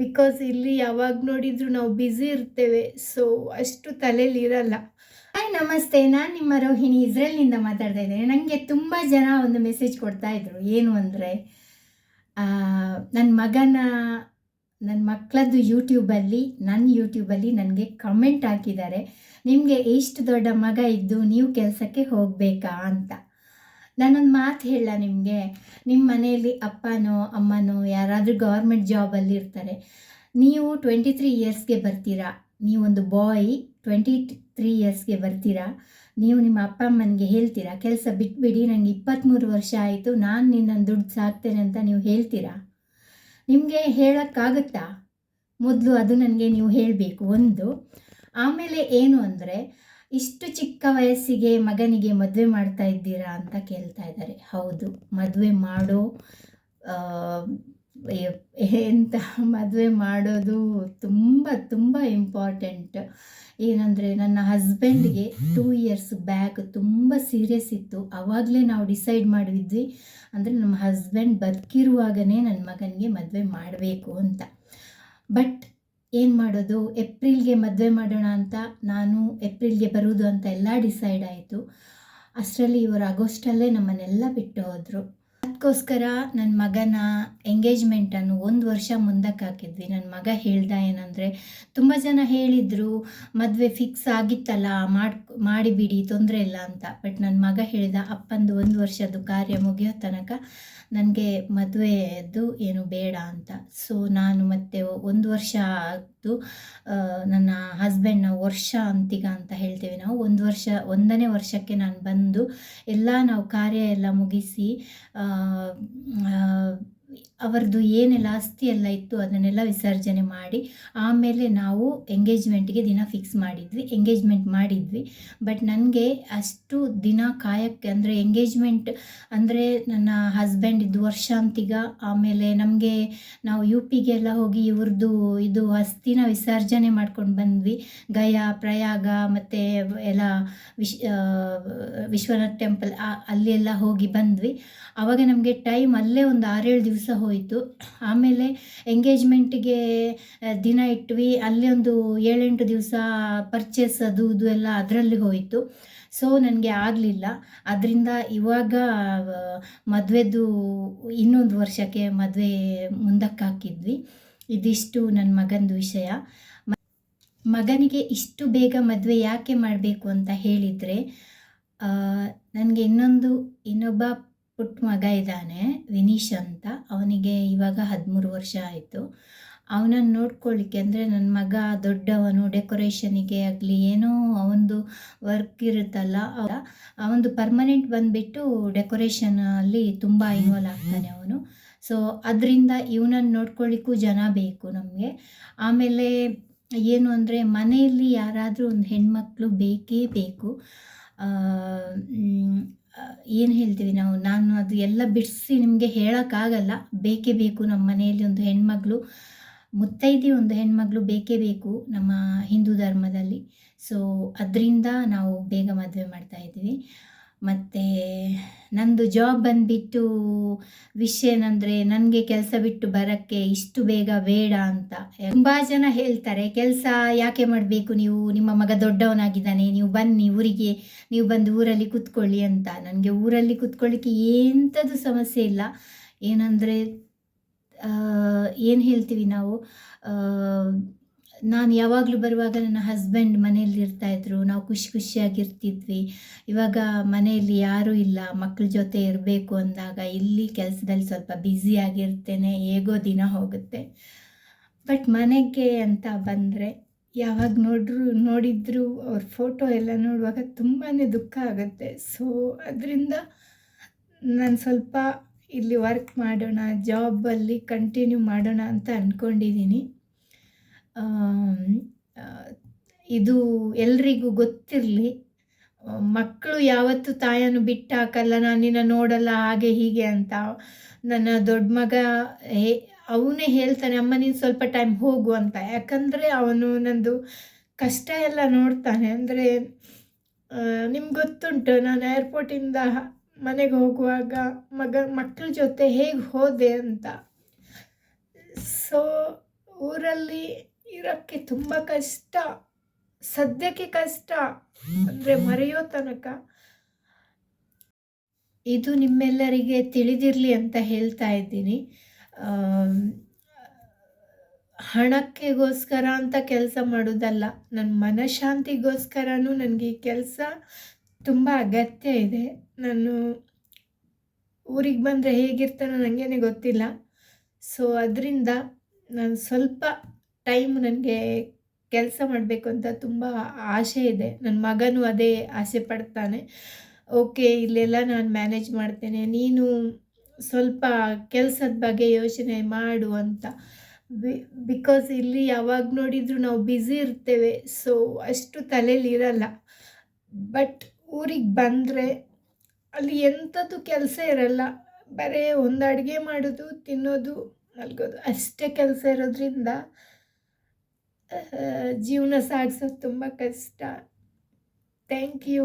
Because ಇಲ್ಲಿ ಯಾವಾಗ ನೋಡಿದ್ರು ನಾವು ಬ್ಯುಸಿ ಇರ್ತೇವೆ ಸೊ ಅಷ್ಟು ತಲೆಯಲ್ಲಿ ಇರಲ್ಲ. ಹಾಯ್ ನಮಸ್ತೆ, ನಾನು ನಿಮ್ಮ ರೋಹಿಣಿ ಇಸ್ರೇಲ್ನಿಂದ ಮಾತಾಡ್ತಾ ಇದ್ದೇನೆ. ನನಗೆ ತುಂಬ ಜನ ಒಂದು ಮೆಸೇಜ್ ಕೊಡ್ತಾ ಇದ್ರು. ಏನು ಅಂದರೆ ನನ್ನ ಮಗನ ನನ್ನ ಮಕ್ಕಳದ್ದು ಯೂಟ್ಯೂಬಲ್ಲಿ ನನ್ನ ಯೂಟ್ಯೂಬಲ್ಲಿ ನನಗೆ ಕಮೆಂಟ್ ಹಾಕಿದ್ದಾರೆ. ನಿಮಗೆ ಇಷ್ಟು ದೊಡ್ಡ ಮಗ ಇದ್ದು ನೀವು ಕೆಲಸಕ್ಕೆ ಹೋಗಬೇಕಾ ಅಂತ. ನಾನೊಂದು ಮಾತು ಹೇಳ ನಿಮಗೆ. ನಿಮ್ಮ ಮನೆಯಲ್ಲಿ ಅಪ್ಪನೋ, ಅಮ್ಮನೋ ಯಾರಾದರೂ ಗೌರ್ಮೆಂಟ್ ಜಾಬಲ್ಲಿ ಇರ್ತಾರೆ, ನೀವು ಟ್ವೆಂಟಿ ತ್ರೀ ಇಯರ್ಸ್ಗೆ ಬರ್ತೀರಾ? ನೀವೊಂದು ಬಾಯ್ ಟ್ವೆಂಟಿ ತ್ರೀ ಇಯರ್ಸ್ಗೆ ಬರ್ತೀರಾ? ನೀವು ನಿಮ್ಮ ಅಪ್ಪ ಅಮ್ಮನಿಗೆ ಹೇಳ್ತೀರಾ? ಕೆಲಸ ಬಿಟ್ಬಿಡಿ ನನಗೆ ಇಪ್ಪತ್ತ್ಮೂರು ವರ್ಷ ಆಯಿತು, ನಾನು ನಿನ್ನನ್ನು ದುಡ್ಡು ಸಾಕ್ತೇನೆ ಅಂತ ನೀವು ಹೇಳ್ತೀರಾ? ನಿಮಗೆ ಹೇಳೋಕ್ಕಾಗುತ್ತಾ? ಮೊದಲು ಅದು ನನಗೆ ನೀವು ಹೇಳಬೇಕು. ಒಂದು, ಆಮೇಲೆ ಏನು ಅಂದರೆ ಇಷ್ಟು ಚಿಕ್ಕ ವಯಸ್ಸಿಗೆ ಮಗನಿಗೆ ಮದುವೆ ಮಾಡ್ತಾ ಇದ್ದೀರಾ ಅಂತ ಕೇಳ್ತಾ ಇದ್ದಾರೆ. ಹೌದು, ಮದುವೆ ಮಾಡೋ ಎಂತ ಮದುವೆ ಮಾಡೋದು ತುಂಬ ತುಂಬ ಇಂಪಾರ್ಟೆಂಟ್ ಏನಂದರೆ ನನ್ನ ಹಸ್ಬೆಂಡ್ಗೆ ಟೂ ಇಯರ್ಸ್ ಬ್ಯಾಕ್ ತುಂಬ ಸೀರಿಯಸ್ ಇತ್ತು. ಆವಾಗಲೇ ನಾವು ಡಿಸೈಡ್ ಮಾಡಿದ್ವಿ ಅಂದರೆ ನಮ್ಮ ಹಸ್ಬೆಂಡ್ ಬದುಕಿರುವಾಗನೇ ನನ್ನ ಮಗನಿಗೆ ಮದುವೆ ಮಾಡಬೇಕು ಅಂತ. ಬಟ್ ಏನು ಮಾಡೋದು? ಏಪ್ರಿಲ್ಗೆ ಮದುವೆ ಮಾಡೋಣ ಅಂತ ನಾನು ಏಪ್ರಿಲ್ಗೆ ಬರುವುದು ಅಂತ ಎಲ್ಲ ಡಿಸೈಡ್ ಆಯಿತು. ಅಷ್ಟರಲ್ಲಿ ಇವರು ಆಗೋಸ್ಟಲ್ಲೇ ನಮ್ಮನ್ನೆಲ್ಲ ಬಿಟ್ಟು ಹೋದರು. ಅದಕ್ಕೋಸ್ಕರ ನನ್ನ ಮಗನ ಎಂಗೇಜ್ಮೆಂಟನ್ನು ಒಂದು ವರ್ಷ ಮುಂದಕ್ಕೆ ಹಾಕಿದ್ವಿ. ನನ್ನ ಮಗ ಹೇಳ್ದ ಏನಂದರೆ, ತುಂಬ ಜನ ಹೇಳಿದರು, ಮದುವೆ ಫಿಕ್ಸ್ ಆಗಿತ್ತಲ್ಲ ಮಾಡಿ ಮಾಡಿಬಿಡಿ, ತೊಂದರೆ ಇಲ್ಲ ಅಂತ. ಬಟ್ ನನ್ನ ಮಗ ಹೇಳಿದ, ಅಪ್ಪಂದು ಒಂದು ವರ್ಷದ್ದು ಕಾರ್ಯ ಮುಗಿಯೋ ತನಕ ನನಗೆ ಮದುವೆದು ಏನು ಬೇಡ ಅಂತ. ಸೊ ನಾನು ಮತ್ತೆ ಒಂದು ವರ್ಷ ಆಯಿತು ನನ್ನ ಹಸ್ಬೆಂಡ್ನ ವರ್ಷ ಅಂತಿಗ ಅಂತ ಹೇಳ್ತೇವೆ ನಾವು. ಒಂದು ವರ್ಷ, ಒಂದನೇ ವರ್ಷಕ್ಕೆ ನಾನು ಬಂದು ಎಲ್ಲ ನಾವು ಕಾರ್ಯ ಎಲ್ಲ ಮುಗಿಸಿ ಅವರದ್ದು ಏನೆಲ್ಲ ಆಸ್ತಿ ಎಲ್ಲ ಇತ್ತು ಅದನ್ನೆಲ್ಲ ವಿಸರ್ಜನೆ ಮಾಡಿ, ಆಮೇಲೆ ನಾವು ಎಂಗೇಜ್ಮೆಂಟ್ಗೆ ದಿನ ಫಿಕ್ಸ್ ಮಾಡಿದ್ವಿ, ಎಂಗೇಜ್ಮೆಂಟ್ ಮಾಡಿದ್ವಿ. ಬಟ್ ನನಗೆ ಅಷ್ಟು ದಿನ ಕಾಯಕ್ಕೆ ಅಂದರೆ ಎಂಗೇಜ್ಮೆಂಟ್ ಅಂದರೆ ನನ್ನ ಹಸ್ಬೆಂಡ್ ಇದು ವರ್ಷಾಂತಿಗ ಆಮೇಲೆ ನಮಗೆ ನಾವು ಯು ಪಿಗೆಲ್ಲ ಹೋಗಿ ಇವ್ರದ್ದು ಇದು ಅಸ್ತಿನ ವಿಸರ್ಜನೆ ಮಾಡ್ಕೊಂಡು ಬಂದ್ವಿ. ಗಯಾ, ಪ್ರಯಾಗ ಮತ್ತು ಎಲ್ಲ ವಿಶ್ ವಿಶ್ವನಾಥ್ ಟೆಂಪಲ್ ಅಲ್ಲಿ ಎಲ್ಲ ಹೋಗಿ ಬಂದ್ವಿ. ಆವಾಗ ನಮಗೆ ಟೈಮ್ ಅಲ್ಲೇ ಒಂದು ಆರೇಳು ದಿವಸ ಹೋಯಿತು. ಆಮೇಲೆ ಎಂಗೇಜ್ಮೆಂಟಿಗೆ ದಿನ ಇಟ್ವಿ. ಅಲ್ಲಿ ಒಂದು ಏಳೆಂಟು ದಿವಸ ಪರ್ಚೇಸ್ ಅದು, ಇದು ಎಲ್ಲ ಅದರಲ್ಲಿ ಹೋಯಿತು. ಸೊ ನನಗೆ ಆಗಲಿಲ್ಲ. ಅದರಿಂದ ಇವಾಗ ಮದುವೆದು ಇನ್ನೊಂದು ವರ್ಷಕ್ಕೆ ಮದುವೆ ಮುಂದಕ್ಕೆ ಹಾಕಿದ್ವಿ ಇದಿಷ್ಟು ನನ್ನ ಮಗನದು ವಿಷಯ. ಮಗನಿಗೆ ಇಷ್ಟು ಬೇಗ ಮದುವೆ ಯಾಕೆ ಮಾಡಬೇಕು ಅಂತ ಹೇಳಿದರೆ ನನಗೆ ಇನ್ನೊಂದು, ಇನ್ನೊಬ್ಬ ಪುಟ್ಟ ಮಗ ಇದ್ದಾನೆ, ವಿನೀಶ್ ಅಂತ. ಅವನಿಗೆ ಇವಾಗ ಹದಿಮೂರು ವರ್ಷ ಆಯಿತು. ಅವನನ್ನು ನೋಡ್ಕೊಳ್ಳಿಕ್ಕೆ ಅಂದರೆ ನನ್ನ ಮಗ ದೊಡ್ಡವನು ಡೆಕೋರೇಷನಿಗೆ ಆಗಲಿ, ಏನೋ ಅವನದು ವರ್ಕ್ ಇರುತ್ತಲ್ಲ ಅವನದು ಪರ್ಮನೆಂಟ್ ಬಂದುಬಿಟ್ಟು ಡೆಕೋರೇಷನಲ್ಲಿ ತುಂಬ ಇನ್ವಾಲ್ವ್ ಆಗ್ತಾನೆ ಅವನು. ಸೊ ಅದರಿಂದ ಇವನನ್ನು ನೋಡ್ಕೊಳ್ಳಿಕ್ಕೂ ಜನ ಬೇಕು ನಮಗೆ. ಆಮೇಲೆ ಏನು ಅಂದರೆ ಮನೆಯಲ್ಲಿ ಯಾರಾದರೂ ಒಂದು ಹೆಣ್ಮಕ್ಳು ಬೇಕೇ ಬೇಕು. ಏನು ಹೇಳ್ತೀವಿ ನಾವು? ನಾನು ಅದು ಎಲ್ಲ ಬಿಡಿಸಿ ನಿಮಗೆ ಹೇಳೋಕ್ಕಾಗಲ್ಲ. ಬೇಕೇ ಬೇಕು ನಮ್ಮ ಮನೆಯಲ್ಲಿ ಒಂದು ಹೆಣ್ಮಗಳು. ಮುತ್ತೈದೆ ಒಂದು ಹೆಣ್ಮಗಳು ಬೇಕೇ ಬೇಕು ನಮ್ಮ ಹಿಂದೂ ಧರ್ಮದಲ್ಲಿ. ಸೊ ಅದರಿಂದ ನಾವು ಬೇಗ ಮದುವೆ ಮಾಡ್ತಾ ಇದ್ವಿ ಮತ್ತು ನಂದು ಜಾಬ್ ಬಂದುಬಿಟ್ಟು ವಿಷಯ ಏನಂದರೆ ನನಗೆ ಕೆಲಸ ಬಿಟ್ಟು ಬರೋಕ್ಕೆ ಇಷ್ಟು ಬೇಗ ಬೇಡ ಅಂತ. ತುಂಬ ಜನ ಹೇಳ್ತಾರೆ, ಕೆಲಸ ಯಾಕೆ ಮಾಡಬೇಕು ನೀವು? ನಿಮ್ಮ ಮಗ ದೊಡ್ಡವನಾಗಿದ್ದಾನೆ, ನೀವು ಬನ್ನಿ ಊರಿಗೆ, ನೀವು ಬಂದು ಊರಲ್ಲಿ ಕೂತ್ಕೊಳ್ಳಿ ಅಂತ. ನನಗೆ ಊರಲ್ಲಿ ಕೂತ್ಕೊಳ್ಳಿಕ್ಕೆ ಎಂಥದ್ದು ಸಮಸ್ಯೆ ಇಲ್ಲ. ಏನಂದರೆ ಏನು ಹೇಳ್ತೀವಿ ನಾವು? ನಾನು ಯಾವಾಗಲೂ ಬರುವಾಗ ನನ್ನ ಹಸ್ಬೆಂಡ್ ಮನೆಯಲ್ಲಿ ಇರ್ತಾಯಿದ್ರು ನಾವು ಖುಷಿ ಖುಷಿಯಾಗಿರ್ತಿದ್ವಿ ಇವಾಗ ಮನೆಯಲ್ಲಿ ಯಾರೂ ಇಲ್ಲ. ಮಕ್ಕಳ ಜೊತೆ ಇರಬೇಕು ಅಂದಾಗ ಇಲ್ಲಿ ಕೆಲಸದಲ್ಲಿ ಸ್ವಲ್ಪ ಬ್ಯುಸಿಯಾಗಿರ್ತೇನೆ ಹೇಗೋ ದಿನ ಹೋಗುತ್ತೆ. ಬಟ್ ಮನೆಗೆ ಅಂತ ಬಂದರೆ ಯಾವಾಗ ನೋಡ್ರು, ನೋಡಿದ್ರು ಅವ್ರ ಫೋಟೋ ಎಲ್ಲ ನೋಡುವಾಗ ತುಂಬಾ ದುಃಖ ಆಗುತ್ತೆ. ಸೊ ಅದರಿಂದ ನಾನು ಸ್ವಲ್ಪ ಇಲ್ಲಿ ವರ್ಕ್ ಮಾಡೋಣ ಜಾಬಲ್ಲಿ ಕಂಟಿನ್ಯೂ ಮಾಡೋಣ ಅಂತ ಅಂದ್ಕೊಂಡಿದ್ದೀನಿ ಇದು ಎಲ್ರಿಗೂ ಗೊತ್ತಿರಲಿ ಮಕ್ಕಳು ಯಾವತ್ತೂ ತಾಯನ್ನು ಬಿಟ್ಟು ನಾನು ನಿನ್ನ ನೋಡಲ್ಲ, ಹಾಗೆ ಹೀಗೆ ಅಂತ. ನನ್ನ ದೊಡ್ಡ ಮಗ ಅವನೇ ಹೇಳ್ತಾನೆ, ಅಮ್ಮ, ನೀನು ಸ್ವಲ್ಪ ಟೈಮ್ ಹೋಗು ಅಂತ. ಯಾಕಂದರೆ ಅವನು ನಂದು ಕಷ್ಟ ಎಲ್ಲ ನೋಡ್ತಾನೆ. ಅಂದರೆ ನಿಮ್ಗೆ ಗೊತ್ತುಂಟು, ನಾನು ಏರ್ಪೋರ್ಟಿಂದ ಮನೆಗೆ ಹೋಗುವಾಗ ಮಗ ಮಕ್ಕಳ ಜೊತೆ ಹೇಗೆ ಹೋದೆ ಅಂತ. ಸೊ ಊರಲ್ಲಿ ಇರೋಕ್ಕೆ ತುಂಬ ಕಷ್ಟ, ಸದ್ಯಕ್ಕೆ ಕಷ್ಟ ಅಂದರೆ ಮರೆಯೋ ತನಕ. ಇದು ನಿಮ್ಮೆಲ್ಲರಿಗೆ ತಿಳಿದಿರಲಿ ಅಂತ ಹೇಳ್ತಾ ಇದ್ದೀನಿ. ಹಣಕ್ಕೆಗೋಸ್ಕರ ಅಂತ ಕೆಲಸ ಮಾಡೋದಲ್ಲ ನನ್ನ ಮನಃಶಾಂತಿಗೋಸ್ಕರನೂ ನನಗೆ ಈ ಕೆಲಸ ತುಂಬ ಅಗತ್ಯ ಇದೆ. ನಾನು ಊರಿಗೆ ಬಂದರೆ ಹೇಗಿರ್ತಾನೋ ನನಗೇನೆ ಗೊತ್ತಿಲ್ಲ. ಸೊ ಅದರಿಂದ ನಾನು ಸ್ವಲ್ಪ ಟೈಮ್ ನನಗೆ ಕೆಲಸ ಮಾಡಬೇಕು ಅಂತ ತುಂಬ ಆಸೆ ಇದೆ. ನನ್ನ ಮಗನೂ ಅದೇ ಆಸೆ ಪಡ್ತಾನೆ. ಓಕೆ, ಇಲ್ಲೆಲ್ಲ ನಾನು ಮ್ಯಾನೇಜ್ ಮಾಡ್ತೇನೆ. ನೀನು ಸ್ವಲ್ಪ ಕೆಲಸದ ಬಗ್ಗೆ ಯೋಚನೆ ಮಾಡು ಅಂತ. ಬಿಕಾಸ್ ಇಲ್ಲಿ ಯಾವಾಗ ನೋಡಿದರೂ ನಾವು ಬ್ಯುಸಿ ಇರ್ತೇವೆ, ಸೊ ಅಷ್ಟು ತಲೆಯಲ್ಲಿ ಇರಲ್ಲ. ಬಟ್ ಊರಿಗೆ ಬಂದರೆ ಅಲ್ಲಿ ಎಂಥದ್ದು ಕೆಲಸ ಇರಲ್ಲ. ಬರೀ ಒಂದು ಅಡುಗೆ ಮಾಡೋದು, ತಿನ್ನೋದು, ಮಲ್ಗೋದು, ಅಷ್ಟೇ ಕೆಲಸ ಇರೋದ್ರಿಂದ ಜೀವನ ಸಾಗಿಸೋದು ತುಂಬ ಕಷ್ಟ. Thank you